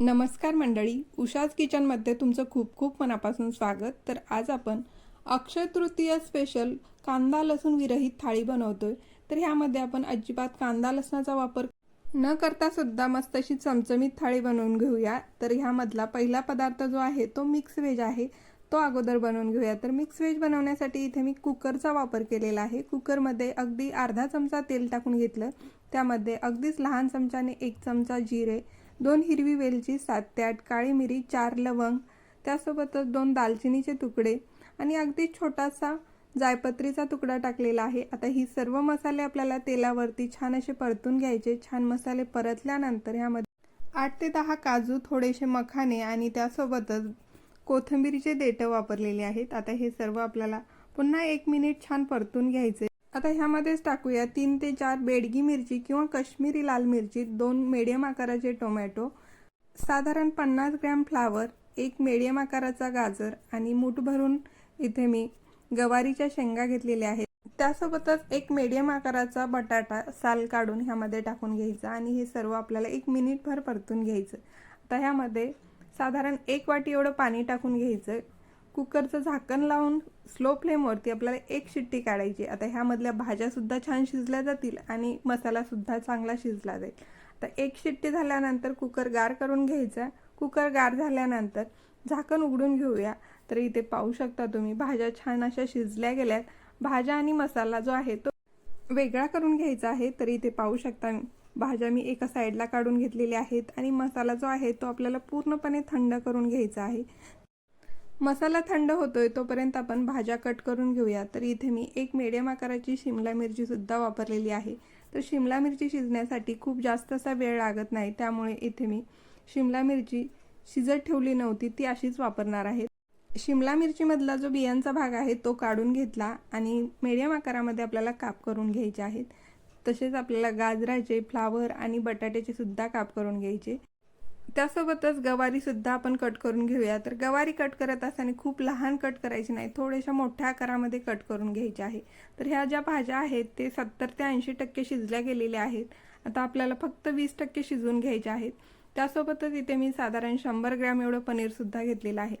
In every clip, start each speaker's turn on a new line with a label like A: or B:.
A: नमस्कार मंडळी उषाज किचनमध्ये तुमचं खूप खूप मनापासून स्वागत. तर आज आपण अक्षय तृतीय स्पेशल कांदा लसूण विरहित थाळी बनवतोय. तर ह्यामध्ये आपण अजिबात कांदा लसणाचा वापर न करता सुद्धा मस्त अशी चमचमीत थाळी बनवून घेऊया. तर ह्यामधला पहिला पदार्थ जो आहे तो मिक्स व्हेज आहे. तो अगोदर बनवून घेऊया. तर मिक्स व्हेज बनवण्यासाठी इथे मी कुकरचा वापर केलेला आहे. कुकरमध्ये अगदी अर्धा चमचा तेल टाकून घेतलं. त्यामध्ये अगदीच लहान चमचाने एक चमचा जिरे दोन हिरवी वेलची सात ते आठ काळी मिरी चार लवंग त्यासोबतच दोन दालचिनीचे तुकडे आणि अगदी छोटासा जायपत्रीचा तुकडा टाकलेला आहे. आता ही सर्व मसाले आपल्याला तेलावरती छान असे परतून घ्यायचे. छान मसाले परतल्यानंतर ह्यामध्ये आठ ते दहा काजू थोडेसे मखाने आणि त्यासोबतच कोथिंबीरीचे देठं वापरलेले आहेत. आता हे सर्व आपल्याला पुन्हा एक मिनिट छान परतून घ्यायचे. आता ह्यामध्येच टाकूया. तीन ते चार बेडगी मिरची किंवा कश्मीरी लाल मिरची दोन मेडियम आकाराचे टोमॅटो साधारण पन्नास ग्रॅम फ्लावर एक मेडियम आकाराचा गाजर आणि मूठ भरून इथे मी गवारीच्या शेंगा घेतलेल्या आहेत. त्यासोबतच एक मेडियम आकाराचा बटाटा साल काढून ह्यामध्ये टाकून घ्यायचा आणि हे सर्व आपल्याला एक मिनिटभर परतून घ्यायचं. आता ह्यामध्ये साधारण एक वाटी एवढं पाणी टाकून घ्यायचं. कुकरचं झाकण लावून स्लो फ्लेमवरती आपल्याला एक शिट्टी काढायची. आता ह्यामधल्या भाज्यासुद्धा छान शिजल्या जातील आणि मसालासुद्धा चांगला शिजला जाईल. आता एक शिट्टी झाल्यानंतर कुकर गार करून घ्यायचा. कुकर गार झाल्यानंतर झाकण उघडून घेऊया. तर इथे पाहू शकता तुम्ही भाज्या छान अशा शिजल्या गेल्यात. भाज्या आणि मसाला जो आहे तो वेगळा करून घ्यायचा आहे. तर इथे पाहू शकता भाज्या मी एका साईडला काढून घेतलेल्या आहेत आणि मसाला जो आहे तो आपल्याला पूर्णपणे थंड करून घ्यायचा आहे. मसाला थंड होतोय तोपर्यंत आपण भाज्या कट करून घेऊया. तर इथे मी एक मीडियम आकाराची शिमला मिरचीसुद्धा वापरलेली आहे. तर शिमला मिरची शिजण्यासाठी खूप जास्त असा वेळ लागत नाही. त्यामुळे इथे मी शिमला मिरची शिजत ठेवली नव्हती ती अशीच वापरणार आहे. शिमला मिरचीमधला जो बियांचा भाग आहे तो काढून घेतला आणि मीडियम आकारामध्ये आपल्याला काप करून घ्यायचे आहेत. तसेच आपल्याला गाजराचे फ्लावर आणि बटाट्याचे सुद्धा काप करून घ्यायचे. त्यासोबतच गवारीसुद्धा आपण कट करून घेऊया. तर गवारी कट करत असताना खूप लहान कट करायची नाही थोड्याशा मोठ्या आकारामध्ये कट करून घ्यायच्या आहे. तर ह्या ज्या भाज्या आहेत ते सत्तर ते ऐंशी टक्के शिजल्या गेलेल्या आहेत. आता आपल्याला फक्त वीस टक्के शिजवून घ्यायच्या आहेत. त्यासोबतच इथे मी साधारण शंभर ग्रॅम एवढं पनीरसुद्धा घेतलेलं आहे.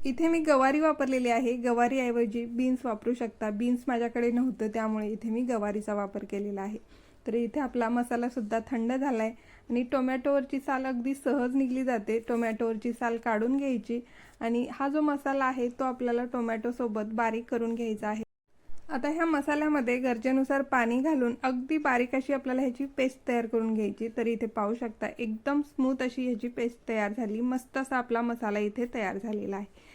A: इथे मी गवारी वापरलेली आहे. गवारीऐवजी बीन्स वापरू शकता. बीन्स माझ्याकडे नव्हतं त्यामुळे इथे मी गवारीचा वापर केलेला आहे. तर इथे आपला मसालासुद्धा थंड झाला आहे आणि टोमॅटोवरची साल अगदी सहज निघली जाते. टोमॅटोवरची साल काढून घ्यायची आणि हा जो मसाला आहे तो आपल्याला टोमॅटोसोबत बारीक करून घ्यायचा आहे. आता ह्या मसाल्यामध्ये गरजेनुसार पाणी घालून अगदी बारीक अशी आपल्याला ह्याची पेस्ट तयार करून घ्यायची. तर इथे पाहू शकता एकदम स्मूथ अशी ह्याची पेस्ट तयार झाली. मस्त असा आपला मसाला इथे तयार झालेला आहे.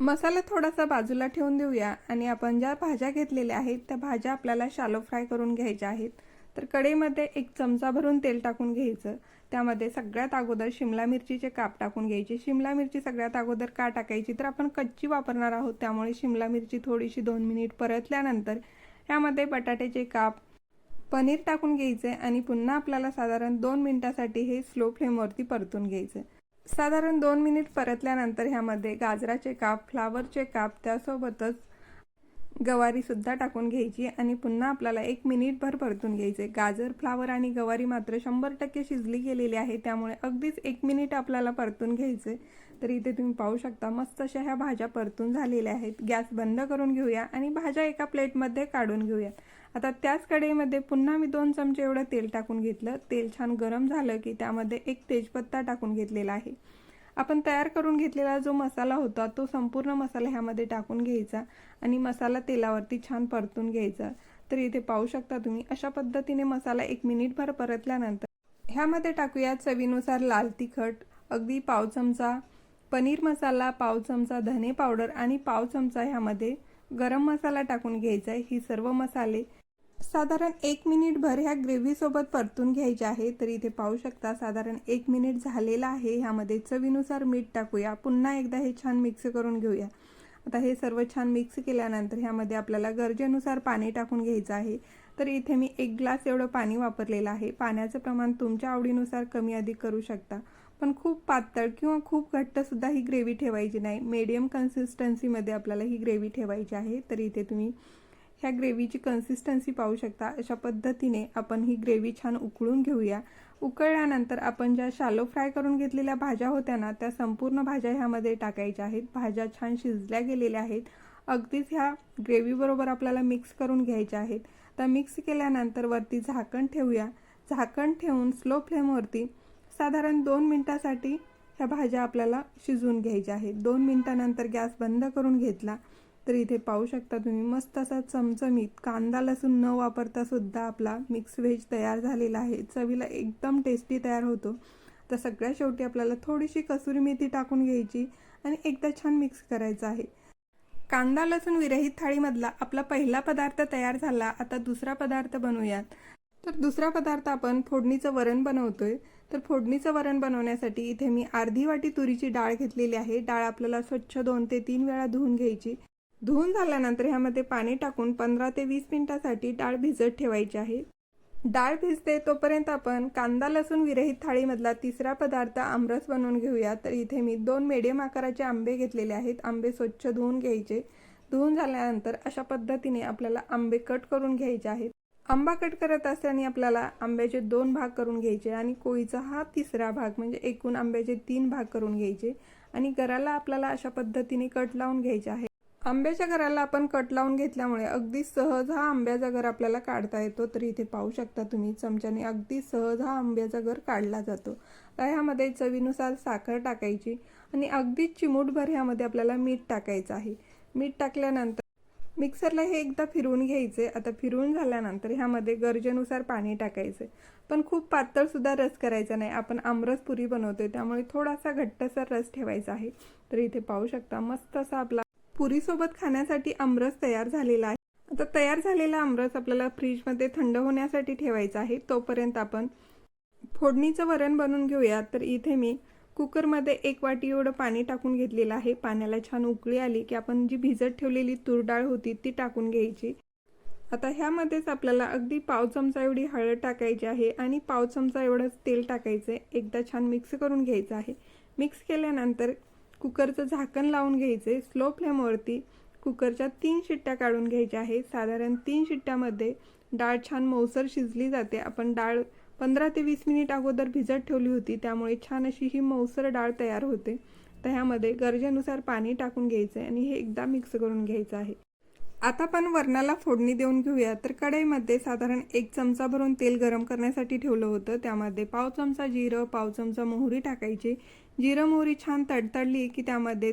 A: मसाला थोडासा बाजूला ठेवून देऊया आणि आपण ज्या भाज्या घेतलेल्या आहेत त्या भाज्या आपल्याला शालो फ्राय करून घ्यायच्या आहेत. तर कढईमध्ये एक चमचा भरून तेल टाकून घ्यायचं. त्यामध्ये सगळ्यात अगोदर शिमला मिरचीचे काप टाकून घ्यायचे. शिमला मिरची सगळ्यात अगोदर का टाकायची? तर आपण कच्ची वापरणार आहोत. त्यामुळे शिमला मिरची थोडीशी दोन मिनिट परतल्यानंतर यामध्ये बटाट्याचे काप पनीर टाकून घ्यायचे आणि पुन्हा आपल्याला साधारण दोन मिनिटासाठी हे स्लो फ्लेमवरती परतून घ्यायचं. साधारण दोन मिनिट परतल्यानंतर ह्यामध्ये गाजराचे काप फ्लावरचे काप त्यासोबतच गवारीसुद्धा टाकून घ्यायची आणि पुन्हा आपल्याला एक मिनिटभर परतून घ्यायचे. गाजर फ्लावर आणि गवारी मात्र शंभर टक्के शिजली गेलेली आहे. त्यामुळे अगदीच एक मिनिट आपल्याला परतून घ्यायचे. तर इथे तुम्ही पाहू शकता मस्त अशा ह्या भाज्या परतून झालेल्या आहेत. गॅस बंद करून घेऊया आणि भाज्या एका प्लेटमध्ये काढून घेऊया. आता त्याच कढईमध्ये पुन्हा मी दोन चमचे एवढं तेल टाकून घेतलं. तेल छान गरम झालं की त्यामध्ये एक तेजपत्ता टाकून घेतलेला आहे. आपण तयार करून घेतलेला जो मसाला होता तो संपूर्ण मसाला ह्यामध्ये टाकून घ्यायचा आणि मसाला तेलावरती छान परतून घ्यायचा. तर इथे पाहू शकता तुम्ही अशा पद्धतीने मसाला एक मिनिटभर परतल्यानंतर ह्यामध्ये टाकूया चवीनुसार लाल तिखट अगदी पाव चमचा पनीर मसाला पाव चमचा धने पावडर आणि पाव चमचा ह्यामध्ये गरम मसाला टाकून घ्यायचा. आहे ही सर्व मसाले साधारण एक मिनिटभर ह्या ग्रेव्हीसोबत परतून घ्यायचे आहे. तर इथे पाहू शकता साधारण एक मिनिट झालेला आहे. ह्यामध्ये चवीनुसार मीठ टाकूया. पुन्हा एकदा हे छान मिक्स करून घेऊया. आता हे सर्व छान मिक्स केल्यानंतर ह्यामध्ये आपल्याला गरजेनुसार पाणी टाकून घ्यायचं आहे. तर इथे मी एक ग्लास एवढं पाणी वापरलेलं आहे. पाण्याचं प्रमाण तुमच्या आवडीनुसार कमी अधिक करू शकता. पण खूप पातळ किंवा खूप घट्टसुद्धा ही ग्रेव्ही ठेवायची नाही. मीडियम कन्सिस्टन्सीमध्ये आपल्याला ही ग्रेव्ही ठेवायची आहे. तर इथे तुम्ही ह्या ग्रेव्हीची कन्सिस्टन्सी पाहू शकता. अशा पद्धतीने आपण ही ग्रेव्ही छान उकळून घेऊया. उकळल्यानंतर आपण ज्या शालो फ्राय करून घेतलेल्या भाज्या होत्या ना त्या संपूर्ण भाज्या ह्यामध्ये टाकायच्या आहेत. भाज्या छान शिजल्या गेलेल्या आहेत. अगदीच ह्या ग्रेव्हीबरोबर आपल्याला मिक्स करून घ्यायच्या आहेत. तर मिक्स केल्यानंतर वरती झाकण ठेवूया. झाकण ठेवून स्लो फ्लेमवरती साधारण दोन मिनटासाठी ह्या भाज्या आपल्याला शिजवून घ्यायच्या आहेत. दोन मिनटानंतर गॅस बंद करून घेतला. तर इथे पाहू शकता तुम्ही मस्त असा चमचमीत कांदा लसूण न वापरता सुद्धा आपला मिक्स व्हेज तयार झालेला आहे. चवीला एकदम टेस्टी तयार होतो. तर सगळ्या शेवटी आपल्याला थोडीशी कसुरी मेथी टाकून घ्यायची आणि एकदा छान मिक्स करायचं आहे. कांदा लसूण विरहित थाळीमधला आपला पहिला पदार्थ तयार झाला. आता दुसरा पदार्थ बनवूयात. तर दुसरा पदार्थ आपण फोडणीचं वरण बनवतोय. तर फोडणीचं वरण बनवण्यासाठी इथे मी अर्धी वाटी तुरीची डाळ घेतलेली आहे. डाळ आपल्याला स्वच्छ दोन ते तीन वेळा धुवून घ्यायची. धुवून झाल्यानंतर ह्यामध्ये पाणी टाकून पंधरा ते वीस मिनिटासाठी डाळ भिजत ठेवायची आहे. डाळ भिजते तोपर्यंत आपण कांदा लसूण विरहित थाळीमधला तिसरा पदार्थ आमरस बनवून घेऊया. तर इथे मी दोन मिडियम आकाराचे आंबे घेतलेले आहेत. आंबे स्वच्छ धुवून घ्यायचे. धुवून झाल्यानंतर अशा पद्धतीने आपल्याला आंबे कट करून घ्यायचे आहेत. आंबा कट करत असताना आपल्याला आंब्याचे दोन भाग करून घ्यायचे आणि कोळीचा हा तिसरा भाग म्हणजे एकूण आंब्याचे तीन भाग करून घ्यायचे आणि गराला आपल्याला अशा पद्धतीने कट लावून घ्यायचे आहे आंब्याच्या घराला आपण कट लावून घेतल्यामुळे अगदी सहज हा आंब्याचा घर आपल्याला काढता येतो. तर इथे पाहू शकता तुम्ही चमच्याने अगदी सहज हा आंब्याचा घर काढला जातो. तर ह्यामध्ये चवीनुसार साखर टाकायची आणि अगदी चिमूटभर ह्यामध्ये आपल्याला मीठ टाकायचं आहे. मीठ टाकल्यानंतर मिक्सरला हे एकदा फिरवून घ्यायचे. आता फिरवून झाल्यानंतर ह्यामध्ये गरजेनुसार पाणी टाकायचे. पण खूप पातळसुद्धा रस करायचा नाही. आपण आमरस पुरी बनवतोय त्यामुळे थोडासा घट्टसर रस ठेवायचा आहे. तर इथे पाहू शकता मस्त असा आपला पुरीसोबत खाण्यासाठी आमरस तयार झालेला आहे. आता तयार झालेला आमरस आपल्याला फ्रीजमध्ये थंड होण्यासाठी ठेवायचा आहे. तोपर्यंत आपण फोडणीचं वरण बनवून घेऊया. तर इथे मी कुकरमध्ये एक वाटी एवढं पाणी टाकून घेतलेलं आहे. पाण्याला छान उकळी आली की आपण जी भिजत ठेवलेली तूर डाळ होती ती टाकून घ्यायची. आता ह्यामध्येच आपल्याला अगदी पाव चमचा एवढी हळद टाकायची आहे आणि पाव चमचा एवढंच तेल टाकायचं आहे. एकदा छान मिक्स करून घ्यायचं आहे. मिक्स केल्यानंतर कुकरचं झाकण लावून घ्यायचे स्लो फ्लेमवरती कुकरच्या तीन शिट्ट्या काढून घ्यायच्या आहे साधारण तीन शिट्ट्यामध्ये डाळ छान मौसर शिजली जाते. आपण डाळ पंधरा ते वीस मिनिट अगोदर भिजत ठेवली होती. त्यामुळे छान अशी ही मौसर डाळ तयार होते. तर ह्यामध्ये गरजेनुसार पाणी टाकून घ्यायचं आहे आणि हे एकदा मिक्स करून घ्यायचं आहे. आता आपण वरणाला फोडणी देऊन घेऊया. तर कढईमध्ये साधारण एक चमचा भरून तेल गरम करण्यासाठी ठेवलं होतं. त्यामध्ये पाव चमचा जिरं पाव चमचा मोहरी टाकायची. जिरं मोहरी छान तडतडली की त्यामध्ये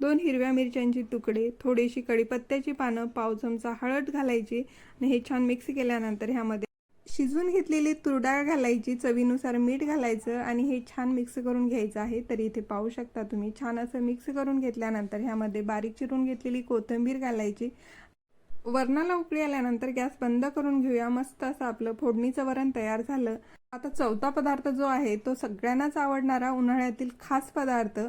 A: दोन हिरव्या मिरच्यांचे तुकडे थोडीशी कढीपत्त्याची पानं पाव चमचा हळद घालायची आणि हे छान मिक्स केल्यानंतर ह्यामध्ये शिजवून घेतलेली तुरडाळ घालायची. चवीनुसार मीठ घालायचं आणि हे छान मिक्स करून घ्यायचं आहे. तर इथे पाहू शकता तुम्ही छान असं मिक्स करून घेतल्यानंतर ह्यामध्ये बारीक चिरून घेतलेली कोथिंबीर घालायची वरणाला उकळी आल्यानंतर गॅस बंद करून घेऊया. मस्त असं आपलं फोडणीचं वरण तयार झालं. आता चौथा पदार्थ जो आहे तो सगळ्यांनाच आवडणारा उन्हाळ्यातील खास पदार्थ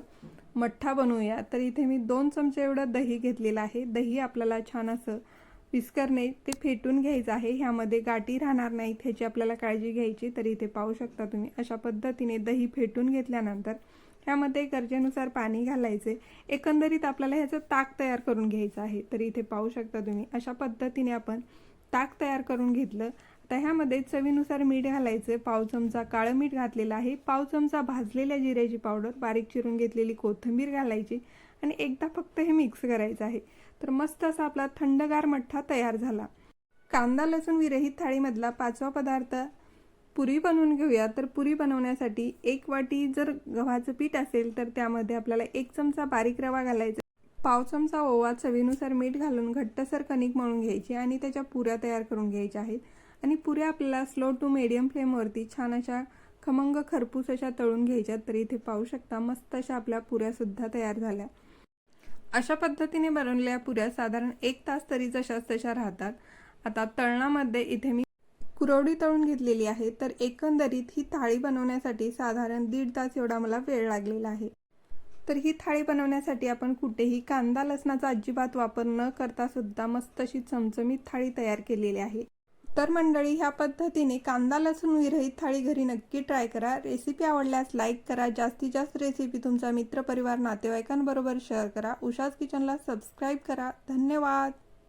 A: मठ्ठा बनवूया. तर इथे मी दोन चमचे एवढं दही घेतलेलं आहे. दही आपल्याला छान असं विस्करणे ते फेटून घ्यायचं आहे. ह्यामध्ये गाठी राहणार नाहीत ह्याची आपल्याला काळजी घ्यायची. तर इथे पाहू शकता तुम्ही अशा पद्धतीने दही फेटून घेतल्यानंतर ह्यामध्ये गरजेनुसार पाणी घालायचे. एकंदरीत आपल्याला ह्याचं ताक तयार करून घ्यायचं आहे. तर इथे पाहू शकता तुम्ही अशा पद्धतीने आपण ताक तयार करून घेतलं. आता ह्यामध्ये चवीनुसार मीठ घालायचं. पाव चमचा काळं मीठ घातलेलं आहे. पाव चमचा भाजलेल्या जिऱ्याची पावडर बारीक चिरून घेतलेली कोथिंबीर घालायची आणि एकदा फक्त हे मिक्स करायचं आहे. तर मस्त असा आपला थंडगार मठ्ठा तयार झाला. कांदा लसूण विरहित थाळीमधला पाचवा पदार्थ पुरी बनवून घेऊया. तर पुरी बनवण्यासाठी एक वाटी जर गव्हाचं पीठ असेल तर त्यामध्ये आपल्याला एक चमचा बारीक रवा घालायचा. पाव चमचा ओवा चवीनुसार मीठ घालून घट्टसर कणिक मळून घ्यायची आणि त्याच्या पुऱ्या तयार करून घ्यायच्या आहेत. आणि पुऱ्या आपल्याला स्लो टू मिडियम फ्लेमवरती छान अशा खमंग खरपूस अशा तळून घ्यायच्या तर इथे पाहू शकता मस्त अशा आपल्या पुऱ्यासुद्धा तयार झाल्या. अशा पद्धतीने बनवलेल्या पुऱ्या साधारण एक तास तरी जशाच तशा राहतात. आता तळणामध्ये इथे मी कुरवडी तळून घेतलेली आहे तर एकंदरीत ही थाळी बनवण्यासाठी साधारण दीड तास एवढा मला वेळ लागलेला आहे. तर ही थाळी बनवण्यासाठी आपण कुठेही कांदा लसणाचा अजिबात वापर न करता सुद्धा मस्त अशी चमचमीत थाळी तयार केलेली आहे. तर मंडळी ह्या पद्धतीने कांदा लसूण विरहित थाळी घरी नक्की ट्राय करा. रेसिपी आवडल्यास लाईक करा. जास्तीत जास्त रेसिपी तुमचा मित्रपरिवार नातेवाईकांबरोबर शेअर करा. उषाज किचनला सबस्क्राईब करा. धन्यवाद!